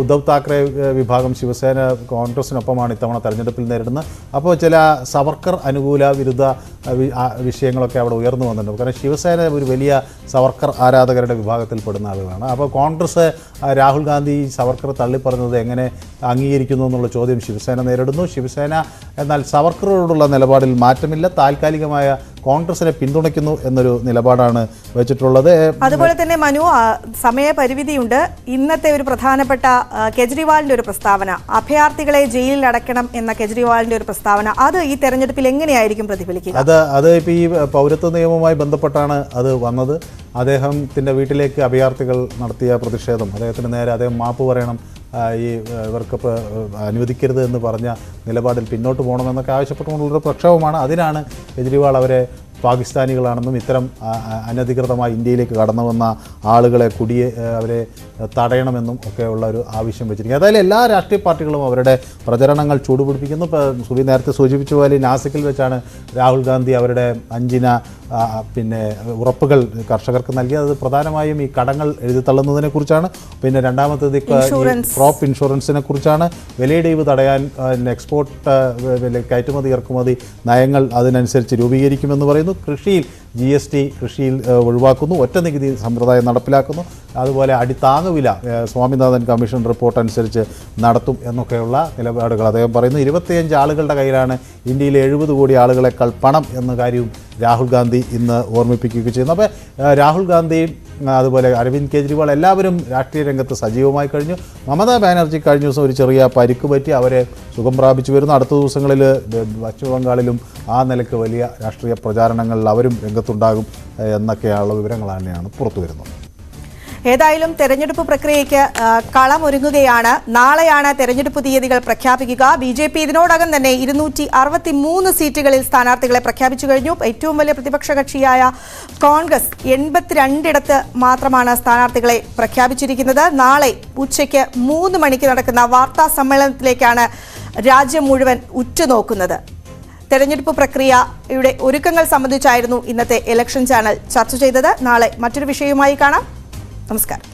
ഉദ്ധവ് താക്കറെ വിഭാഗം ശിവസേന കോൺഗ്രസിനൊപ്പമാണ് ഇത്തവണ തെരഞ്ഞെടുപ്പിൽ നേരിടുന്നത്. അപ്പോൾ ചില സവർക്കർ അനുകൂല വിരുദ്ധ വിഷയങ്ങളൊക്കെ അവിടെ ഉയർന്നു വന്നിട്ടുണ്ട്. കാരണം ശിവസേന ഒരു വലിയ സവർക്കർ ആരാധകരുടെ വിഭാഗത്തിൽ പെടുന്ന ആളുകളാണ്. അപ്പോൾ കോൺഗ്രസ് രാഹുൽ ഗാന്ധി സവർക്കർ തള്ളിപ്പറഞ്ഞത് എങ്ങനെ അംഗീകരിക്കുന്നു എന്നുള്ള ചോദ്യം ശിവസേന നേരിടുന്നു. ശിവസേന എന്നാൽ സവർക്കറോടുള്ള നിലപാടിൽ മാറ്റമില്ല. താൽക്കാലികമായ കോൺഗ്രസിനെ പിന്തുണയ്ക്കുന്നു എന്നൊരു നിലപാടാണ് വെച്ചിട്ടുള്ളത്. അതുപോലെ തന്നെ മനു സമയപരിമിതിയുണ്ട് ഇന്നത്തെ ഒരു പ്രധാനപ്പെട്ട കെജ്രിവാളിന്റെ ഒരു പ്രസ്താവന അഭയാർത്ഥികളെ ജയിലിൽ അടയ്ക്കണം എന്ന കെജ്രിവാളിന്റെ ഒരു പ്രസ്താവന അത് ഈ തെരഞ്ഞെടുപ്പിൽ എങ്ങനെയായിരിക്കും പ്രതിഫലിക്കുക? അത് അത് ഇപ്പോൾ ഈ പൗരത്വ നിയമവുമായി ബന്ധപ്പെട്ടാണ് അത് വന്നത്. അദ്ദേഹത്തിന്റെ വീട്ടിലേക്ക് അഭയാർത്ഥികൾ നടത്തിയ പ്രതിഷേധം അദ്ദേഹത്തിന് നേരെ അദ്ദേഹം മാപ്പ് പറയണം ഈ ഇവർക്ക് അനുവദിക്കരുത് എന്ന് പറഞ്ഞ നിലപാടിൽ പിന്നോട്ട് പോകണമെന്നൊക്കെ ആവശ്യപ്പെട്ടുകൊണ്ടുള്ളൊരു പ്രക്ഷോഭമാണ്. അതിനാണ് കെജ്രിവാൾ അവരെ പാകിസ്ഥാനികളാണെന്നും ഇത്തരം അനധികൃതമായി ഇന്ത്യയിലേക്ക് കടന്നു വന്ന ആളുകളെ കുടിയെ അവരെ തടയണമെന്നും ഒക്കെയുള്ള ഒരു ആവശ്യം വെച്ചിരിക്കുക ഏതായാലും എല്ലാ രാഷ്ട്രീയ പാർട്ടികളും അവരുടെ പ്രചരണങ്ങൾ ചൂടുപിടിപ്പിക്കുന്നു. ഇപ്പോൾ സുബി നേരത്തെ സൂചിപ്പിച്ച പോലെ നാസിക്കിൽ വെച്ചാണ് രാഹുൽ ഗാന്ധി അവരുടെ അഞ്ചിന പിന്നെ ഉറപ്പുകൾ കർഷകർക്ക് നൽകിയത് അത് പ്രധാനമായും ഈ കടങ്ങൾ എഴുതിത്തള്ളുന്നതിനെ കുറിച്ചാണ്. പിന്നെ രണ്ടാമത്തേത് ക്രോപ്പ് ഇൻഷുറൻസിനെ കുറിച്ചാണ്. വിലയിടിവ് തടയാൻ എക്സ്പോർട്ട് കയറ്റുമതി ഇറക്കുമതി നയങ്ങൾ അതിനനുസരിച്ച് രൂപീകരിക്കുമെന്ന് പറയുന്നു. കൃഷിയിൽ ജി എസ് ടി കൃഷിയിൽ ഒഴിവാക്കുന്നു. ഒറ്റ നികുതി സമ്പ്രദായം നടപ്പിലാക്കുന്നു. അതുപോലെ അടിത്താങ്ങുവില വില സ്വാമിനാഥൻ കമ്മീഷൻ റിപ്പോർട്ട് അനുസരിച്ച് നടത്തും എന്നൊക്കെയുള്ള നിലപാടുകൾ. അദ്ദേഹം പറയുന്നു ഇരുപത്തിയഞ്ച് ആളുകളുടെ കയ്യിലാണ് ഇന്ത്യയിലെ എഴുപത് കോടി ആളുകളെക്കാൾ പണം എന്ന കാര്യവും രാഹുൽ ഗാന്ധി ഇന്ന് ഓർമ്മിപ്പിക്കുകയൊക്കെ ചെയ്യുന്നു. അപ്പോൾ രാഹുൽ ഗാന്ധി അതുപോലെ അരവിന്ദ് കെജ്രിവാൾ എല്ലാവരും രാഷ്ട്രീയ രംഗത്ത് സജീവമായി കഴിഞ്ഞു. മമതാ ബാനർജി കഴിഞ്ഞ ദിവസം ഒരു ചെറിയ പരിക്ക് പറ്റി അവരെ സുഖം പ്രാപിച്ചു വരുന്നു. അടുത്ത ദിവസങ്ങളിൽ പശ്ചിമ ബംഗാളിലും ആ നിലയ്ക്ക് വലിയ രാഷ്ട്രീയ പ്രചാരണങ്ങളിൽ അവരും രംഗത്തുണ്ടാകും എന്നൊക്കെയുള്ള വിവരങ്ങൾ തന്നെയാണ് പുറത്തു വരുന്നത്. ഏതായാലും തെരഞ്ഞെടുപ്പ് പ്രക്രിയയ്ക്ക് കളം കളമൊരുങ്ങുകയാണ്. നാളെയാണ് തെരഞ്ഞെടുപ്പ് തീയതികൾ പ്രഖ്യാപിക്കുക. ബി ജെ പി ഇതിനോടകം തന്നെ ഇരുന്നൂറ്റി അറുപത്തി മൂന്ന് സീറ്റുകളിൽ സ്ഥാനാർത്ഥികളെ പ്രഖ്യാപിച്ചു കഴിഞ്ഞു. ഏറ്റവും വലിയ പ്രതിപക്ഷ കക്ഷിയായ കോൺഗ്രസ് എൺപത്തിരണ്ടിടത്ത് മാത്രമാണ് സ്ഥാനാർത്ഥികളെ പ്രഖ്യാപിച്ചിരിക്കുന്നത്. നാളെ ഉച്ചയ്ക്ക് മൂന്ന് മണിക്ക് നടക്കുന്ന വാർത്താ സമ്മേളനത്തിലേക്കാണ് രാജ്യം മുഴുവൻ ഉറ്റുനോക്കുന്നത്. തെരഞ്ഞെടുപ്പ് പ്രക്രിയയുടെ ഒരുക്കങ്ങൾ സംബന്ധിച്ചായിരുന്നു ഇന്നത്തെ ഇലക്ഷൻ ചാനൽ ചർച്ച ചെയ്തത്. നാളെ മറ്റൊരു വിഷയവുമായി കാണാം. നമസ്കാരം